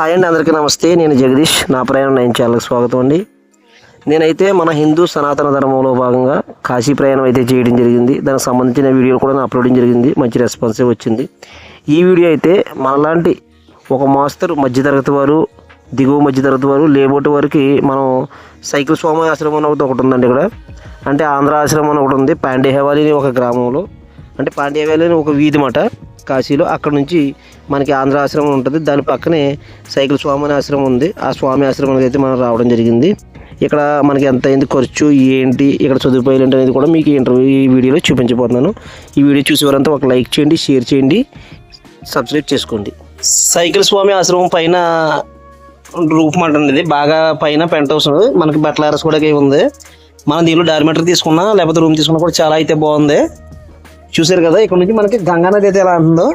Hi అండి అందరికీ నమస్తే. నేను జగదీష్. నా ప్రయాణం నైన్ ఛానల్కి స్వాగతం అండి. నేనైతే మన హిందూ సనాతన ధర్మంలో భాగంగా కాశీ ప్రయాణం అయితే చేయడం జరిగింది. దానికి సంబంధించిన వీడియోలు కూడా నేను అప్లోడింగ్ జరిగింది. మంచి రెస్పాన్సే వచ్చింది. ఈ వీడియో అయితే మనలాంటి ఒక మాస్తరు మధ్యతరగతి వారు దిగువ మధ్యతరగతి వారు లేబోటి వారికి మనం సైకిల్ స్వామి ఆశ్రమం అని ఒకటి ఒకటి ఉందండి ఇక్కడ. అంటే ఆంధ్ర ఆశ్రమం అని ఒకటి ఉంది. పాండేహవాలి అని ఒక గ్రామంలో. అంటే పాండేహవాలి అని ఒక వీధి మాట. కాశీలో అక్కడ నుంచి మనకి ఆంధ్ర ఆశ్రమం ఉంటుంది. దాని పక్కనే సైకిల్ స్వామి ఆశ్రమం ఉంది. ఆ స్వామి ఆశ్రమానికి అయితే మనం రావడం జరిగింది. ఇక్కడ మనకి ఎంత అయింది ఖర్చు ఏంటి ఇక్కడ సదుపాయాలు ఏంటి అనేది కూడా మీకు ఇంటర్వ్యూ ఈ వీడియోలో చూపించబోతున్నాను. ఈ వీడియో చూసేవారంతా ఒక లైక్ చేయండి షేర్ చేయండి సబ్స్క్రైబ్ చేసుకోండి. సైకిల్ స్వామి ఆశ్రమం పైన రూఫ్ మాట ఇది బాగా పైన పెంట్ హౌస్ మనకి బట్టల అరస్ కూడా ఉంది. మనం దీనిలో డార్మెటరీ తీసుకున్నా లేకపోతే రూమ్ తీసుకున్నా కూడా చాలా అయితే బాగుంది. చూసారు కదా ఇక్కడ నుంచి మనకి గంగా నది అయితే ఎలా ఉంటుందో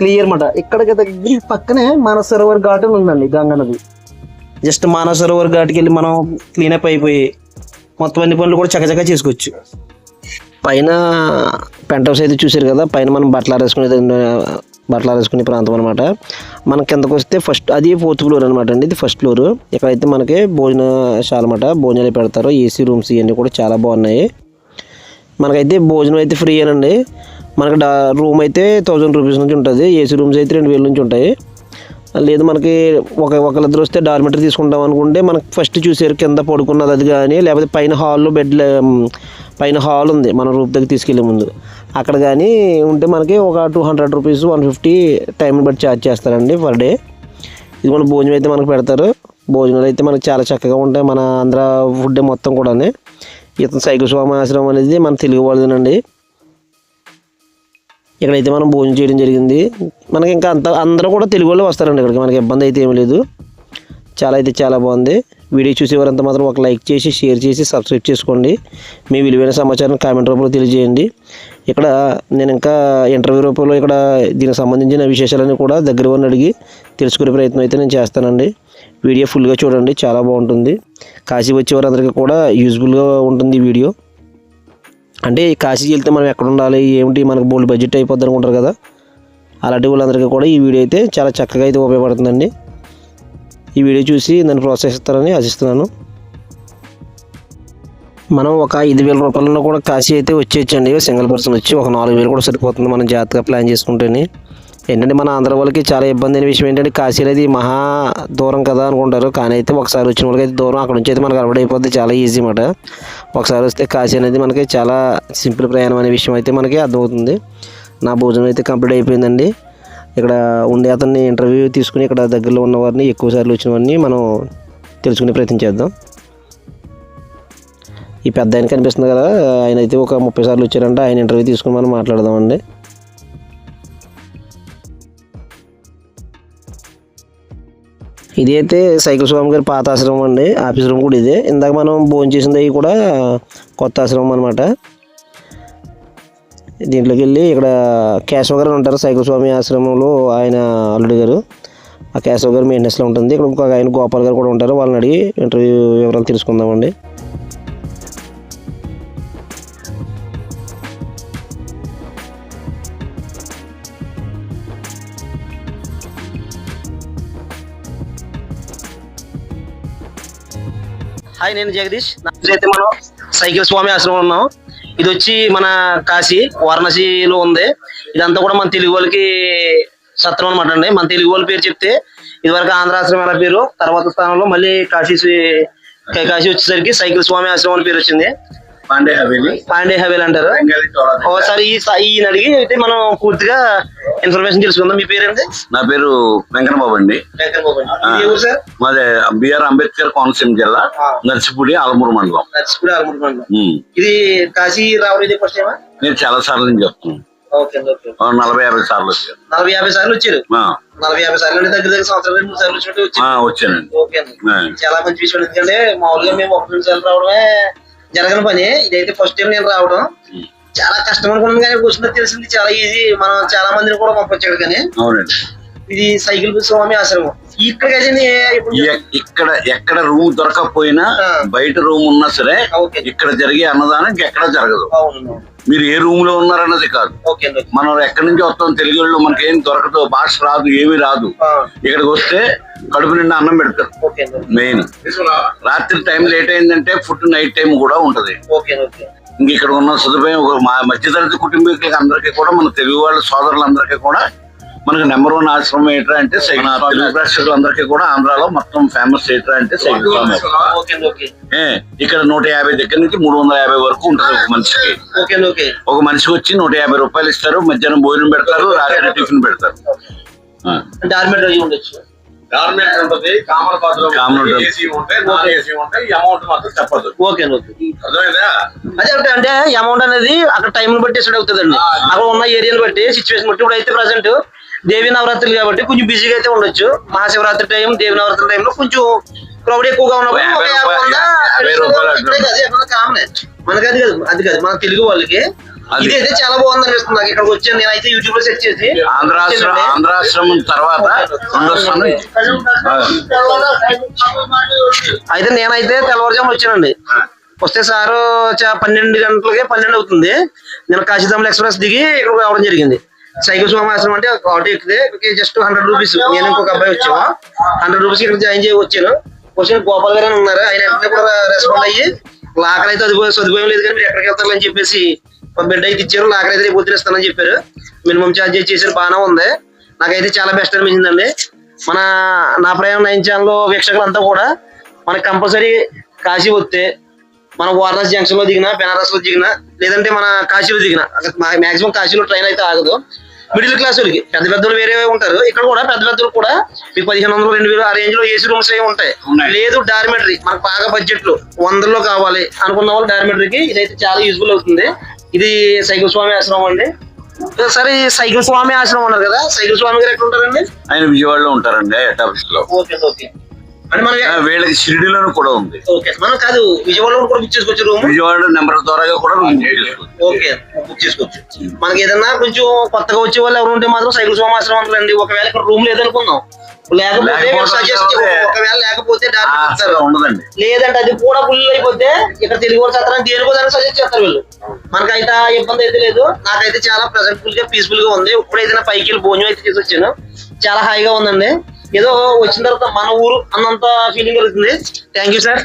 క్లియర్ మాట. ఇక్కడికి దగ్గర పక్కనే మానసరోవర్ ఘాట్ అని ఉందండి గంగా నది. జస్ట్ మానసరోవర్ ఘాట్కి వెళ్ళి మనం క్లీనప్ అయిపోయి మొత్తం అన్ని పనులు కూడా చకచకా చేసుకోవచ్చు. పైన పెంట్ హౌస్ అయితే చూసారు కదా పైన మనం బట్టలు ఆరేసుకునే బట్టలు ఆరేసుకునే ప్రాంతం అనమాట మన కిందకు వస్తే ఫస్ట్ అది ఫోర్త్ ఫ్లోర్ అనమాట అండి ఇది ఫస్ట్ ఫ్లోర్ ఇక్కడైతే మనకి భోజనశాల అనమాట భోజనాలు పెడతారు ఏసీ రూమ్స్ ఇవన్నీ కూడా చాలా బాగున్నాయి. మనకైతే భోజనం అయితే ఫ్రీ అనండి. మనకి డా రూమ్ అయితే థౌజండ్ రూపీస్ నుంచి ఉంటుంది. ఏసీ రూమ్స్ అయితే రెండు వేల నుంచి ఉంటాయి. లేదు మనకి ఒక ఒకరిద్దరు వస్తే డార్మెటరీ తీసుకుంటాం అనుకుంటే మనకి ఫస్ట్ చూసారు కింద పడుకున్నది అది కానీ లేకపోతే పైన హాల్లో బెడ్ పైన హాల్ ఉంది మన రూమ్ దగ్గర తీసుకెళ్ళే ముందు. అక్కడ కానీ ఉంటే మనకి ఒక two hundred rupees one fifty time బట్టి ఛార్జ్ చేస్తారండి పర్ డే ఇది మన భోజనం అయితే మనకు పెడతారు. భోజనాలు అయితే మనకి చాలా చక్కగా ఉంటాయి మన ఆంధ్ర ఫుడ్ మొత్తం కూడా ఇతను సైకిల్ స్వామి ఆశ్రమం అనేది మన తెలుగు వాళ్ళదేనండి. ఇక్కడైతే మనం భోజనం చేయడం జరిగింది. మనకి ఇంకా అంత అందరూ కూడా తెలుగు వాళ్ళు వస్తారండి ఇక్కడికి. మనకి ఇబ్బంది అయితే ఏమీ లేదు. చాలా అయితే చాలా బాగుంది. వీడియో చూసేవారంతా మాత్రం ఒక లైక్ చేసి షేర్ చేసి సబ్స్క్రైబ్ చేసుకోండి. మీ విలువైన సమాచారం కామెంట్ రూపంలో తెలియజేయండి. ఇక్కడ నేను ఇంకా ఇంటర్వ్యూ రూపంలో ఇక్కడ దీనికి సంబంధించిన విశేషాలన్నీ కూడా దగ్గర ఉన్న అడిగి తెలుసుకునే ప్రయత్నం అయితే నేను చేస్తానండి. వీడియో ఫుల్గా చూడండి. చాలా బాగుంటుంది. కాశీ వచ్చే వారందరికీ కూడా యూజ్ఫుల్గా ఉంటుంది ఈ వీడియో అంటే కాశీ వెళ్తే మనం ఎక్కడ ఉండాలి ఏమిటి మనకు బోల్డ్ బడ్జెట్ అయిపోద్ది అనుకుంటారు కదా. అలాంటి వాళ్ళందరికీ కూడా ఈ వీడియో అయితే చాలా చక్కగా అయితే ఉపయోగపడుతుందండి. ఈ వీడియో చూసి దాన్ని ప్రోత్సహిస్తారని ఆశిస్తున్నాను. మనం ఒక ఐదు వేల రూపాయలలో కూడా కాశీ అయితే వచ్చేయచ్చండి. సింగిల్ పర్సన్ వచ్చి ఒక నాలుగు వేలు కూడా సరిపోతుంది మనం జాగ్రత్తగా ప్లాన్ చేసుకుంటేనే. ఏంటంటే మన ఆంధ్ర వాళ్ళకి చాలా ఇబ్బంది అయిన విషయం ఏంటంటే కాశీ అనేది మహా దూరం కదా అనుకుంటారు. కానీ అయితే ఒకసారి వచ్చిన వాళ్ళకి అయితే దూరం అక్కడ నుంచి అయితే మనకు అలవాటు అయిపోద్ది. చాలా ఈజీ అనమాట ఒకసారి వస్తే కాశీ అనేది మనకి చాలా సింపుల్ ప్రయాణం అనే విషయం అయితే మనకి అర్థమవుతుంది. నా భోజనం అయితే కంప్లీట్ అయిపోయిందండి. ఇక్కడ ఉండే అతన్ని ఇంటర్వ్యూ తీసుకుని ఇక్కడ దగ్గరలో ఉన్న వారిని ఎక్కువ సార్లు వచ్చిన వారిని మనం తెలుసుకునే ప్రయత్నం చేద్దాం. ఈ పెద్ద ఆయన కనిపిస్తుంది కదా ఆయన అయితే ఒక ముప్పై సార్లు వచ్చారంటే. ఆయన ఇంటర్వ్యూ తీసుకుని మనం మాట్లాడదామండి. ఇది అయితే సైకిల్ స్వామి గారి పాత ఆశ్రమం అండి. ఆఫీస్ రూమ్ కూడా ఇదే. ఇందాక మనం భోజనం చేసింది అవి కూడా కొత్త ఆశ్రమం అనమాట దీంట్లోకి వెళ్ళి ఇక్కడ కేశవ గారు ఉంటారు సైకిల్ స్వామి ఆశ్రమంలో ఆయన అల్లుడి గారు. ఆ కేశవ గారు మెయింటెనెన్స్లో ఉంటుంది. ఇక్కడ ఇంకొక ఆయన గోపాల్ గారు కూడా ఉంటారు. వాళ్ళని అడిగి ఇంటర్వ్యూ వివరాలు తెలుసుకుందామండి. హాయ్ నేను జగదీష్. నా పేరు అయితే మనం సైకిల్ స్వామి ఆశ్రమం ఉన్నాం ఇది వచ్చి మన కాశీ వారణాసిలో ఉంది. ఇదంతా కూడా మన తెలుగు వాళ్ళకి సత్రం అనమాట అండి. మన తెలుగు వాళ్ళ పేరు చెప్తే ఇదివరకు ఆంధ్ర ఆశ్రమం అలా పేరు తర్వాత స్థానంలో మళ్ళీ కాశీ కాశీ వచ్చేసరికి సైకిల్ స్వామి ఆశ్రమం అని పేరు వచ్చింది. పాండే హవేలి. పాండే హవేల్ అంటారు. ఒకసారి ఈ ఈయన అడిగి అయితే మనం పూర్తిగా ఇన్ఫర్మేషన్ తెలుసుకుందాం. మీ పేరేంటి? నా పేరు వెంకటబాబు అండి. మాది బిఆర్ అంబేద్కర్ కోనసీమ జిల్లా. నర్సిపూడి ఆలమూరు మండలం. నర్సిపూడి ఆలమూరు మండలం. ఇది కాశీ రావడం ఫస్ట్ టైమా నేను చాలా సార్లు నుంచి చెప్తున్నాను. నలభై యాభై సార్లు వచ్చాను నలభై యాభై సార్లు వచ్చారు? నలభై యాభై సార్లు అంటే దగ్గర దగ్గర సంవత్సరాలు మూడు సార్లు వచ్చారు. వచ్చానండి. ఓకే అండి. ఆ, చాలా మంచి విషయం. ఎందుకంటే మామూలుగా మేము ఒక రెండు సార్లు రావడమే జరగని పని. ఇదైతే ఫస్ట్ టైం నేను రావడం. చాలా కష్టం అనుకున్నాను కానీ కూర్చుంటే తెలిసింది చాలా ఈజీ మనం చాలా మందిని కూడా పంపించాడు కానీ. అవునండి. ఇది సైకిల్ స్వామి ఆశ్రమం. ఇక్కడికైతే ఇప్పుడు ఇ- ఇక్కడ ఎక్కడ రూమ్ దొరకకపోయినా. బయట రూమ్ ఉన్నా సరే ఓకే. ఇక్కడ జరిగే అన్నదానం ఎక్కడ జరగదు. మీరు ఏ రూమ్లో ఉన్నారన్నది కాదు. మనం ఎక్కడి నుంచి వస్తాం తెలుగు వాళ్ళు మనకి ఏం దొరకదు భాష రాదు ఏమీ రాదు. ఇక్కడికి వస్తే కడుపు నిండా అన్నం పెడతారు. మెయిన్. రాత్రి టైం లేట్ అయిందంటే ఫుడ్ నైట్ టైం కూడా ఉంటది. Okay okay. ఇంక ఇక్కడ ఉన్న సదుపాయం ఒక మా మధ్యతరగతి కుటుంబీకులకి అందరికీ కూడా మన తెలుగు వాళ్ళ సోదరులందరికీ కూడా మనకి నెంబర్ వన్ ఆశ్రమం ఏంటంటే అంటే సైకిల్ తెలుగు ప్రేక్షకులందరికీ కూడా ఆంధ్రాలో మొత్తం ఫేమస్ ఏంటంటే అంటే సైకిల్ ఇక్కడ నూట యాభై దగ్గర నుంచి మూడు వందల యాభై వరకు ఉంటుంది ఒక మనిషికి. ఒక మనిషికి వచ్చి నూట యాభై రూపాయలు ఇస్తారు మధ్యాహ్నం భోజనం పెడతారు రాత్రి టిఫిన్ పెడతారు. ఆ. అంటే ఆర్మీ అయ్యి ఉండొచ్చు. గవర్నమెంట్ ఉంటుంది కామన్ బాత్రూమ్ కామన్ ఉంటుంది. ఏసీ ఉంటాయి నాన్ ఏసీ ఉంటాయి ఈ అమౌంట్ మాత్రం చెప్పదు ఓకే ఓకే. అర్థమైందా? అదే అంటే అంటే అమౌంట్ అనేది అక్కడ టైం బట్టి సెట్ అవుతుందండి. అక్కడ ఉన్న ఏరియాని బట్టి సిచ్యువేషన్ బట్టి ఇప్పుడు అయితే ప్రజెంట్ దేవి నవరాత్రులు కాబట్టి కొంచెం బిజీగా అయితే ఉండొచ్చు మహాశివరాత్రి టైం దేవి నవరాత్రి టైంలో కొంచెం క్రౌడ్ ఎక్కువగా ఉన్నప్పుడు కామనే. మనకి అది కాదు అది కాదు మన తెలుగు వాళ్ళకి అది. ఇది అయితే చాలా బాగుంది అనిపిస్తుంది నాకు ఇక్కడికి వచ్చాను నేనైతే యూట్యూబ్లో సెర్చ్ చేసి ఆంధ్రాశ్రమం. ఆంధ్రాశ్రమం తర్వాత. అయితే నేనైతే తెల్లవారుజాము వచ్చానండి వస్తే సారు పన్నెండు గంటలకి పన్నెండు అవుతుంది నేను కాశీదాముల ఎక్స్ప్రెస్ దిగి ఇక్కడ రావడం జరిగింది సైకిల్ సోమాశ్రమం అంటే ఒక ఆటో ఎక్కితే జస్ట్ హండ్రెడ్ రూపీస్ నేను ఇంకొక అబ్బాయి వచ్చాము. హండ్రెడ్ రూపీస్ ఇక్కడ జాయిన్ చేయ వచ్చాను. వచ్చిన గోపాల్ గారు అని ఉన్నారు. ఆయన వెంటనే కూడా రెస్పాండ్ అయ్యి లాకర్ అయితే అది సదుపాయం లేదు కానీ మీరు ఎక్కడికి వెళ్తారు అని చెప్పేసి ఒక బిడ్డ అయితే ఇచ్చారు. లాకర్ అయితే రేపు ఇస్తానని చెప్పారు. మినిమం ఛార్జ్ చేశారు. బాగానే ఉంది. నాకైతే చాలా బెస్ట్ అనిపించిందండి. మన నా ప్రయాణం నైన్ ఛానల్ వీక్షకులంతా కూడా మనకు కంపల్సరీ కాశీ వస్తే మన వారణాసి జంక్షన్లో దిగినా బెనారస్లో దిగినా లేదంటే మన కాశీలో దిగినా. మాక్సిమం కాశీలో ట్రైన్ అయితే ఆగదు. మిడిల్ క్లాస్ వాళ్ళకి. పెద్ద పెద్దలు వేరే ఉంటారు. ఇక్కడ కూడా పెద్ద పెద్దలు కూడా మీకు పదిహేను వందలు రెండు వేలు ఆ రేంజ్లో ఏసీ రూమ్స్ ఏ ఉంటాయి. లేదు డార్మెటరీ. మనకు బాగా బడ్జెట్లో వందల్లో కావాలి అనుకున్న వాళ్ళు డార్మెటరీకి ఇదైతే చాలా యూజ్ఫుల్ అవుతుంది. ఇది సైకిల్ స్వామి ఆశ్రమం అండి. సరే సైకిల్ స్వామి ఆశ్రమం ఉన్నారు కదా. సైకిల్ స్వామి గారు ఎక్కడ ఉంటారండి? ఆయన విజయవాడలో ఉంటారండి హెడ్ ఆఫీస్లో ఓకే ఓకే. మనం ఆ, వీళ్ళకి షిరిడిలోనూ కూడా ఉంది. ఓకే. మనం కాదు విజయవాడలో కూడా బుక్ చేసుకోవచ్చు రూమ్? విజయవాడ నెంబర్ ద్వారా కూడా. ఓకే. బుక్ చేసుకోవచ్చు. మనకి ఏదన్నా కొంచెం కొత్తగా వచ్చే వాళ్ళు ఎవరు ఉంటే మాత్రం సైకిల్ సోమాశ్రమం రండి ఒకవేళ ఇక్కడ రూమ్ లేదనుకుందాం. లేకపోతే ఒకవేళ లేకపోతే ఉండదండి. లేదంటే అది కూడా ఫుల్ అయిపోతే ఇక్కడ తెలుగు వాళ్ళు చత్రం దేనికో దానికి సజెస్ట్ చేస్తారు వీళ్ళు. మనకైతే ఇబ్బంది అయితే లేదు. నాకైతే చాలా ప్రెజెంటబుల్గా పీస్ఫుల్గా ఉంది. ఇప్పుడైతే నా పైకి వెళ్ళి భోజనం అయితే చేసి వచ్చాను. చాలా హాయిగా ఉందండి. ఏదో వచ్చిన తర్వాత మన ఊరు అన్నంత ఫీలింగ్ కలుగుతుంది. Thank you sir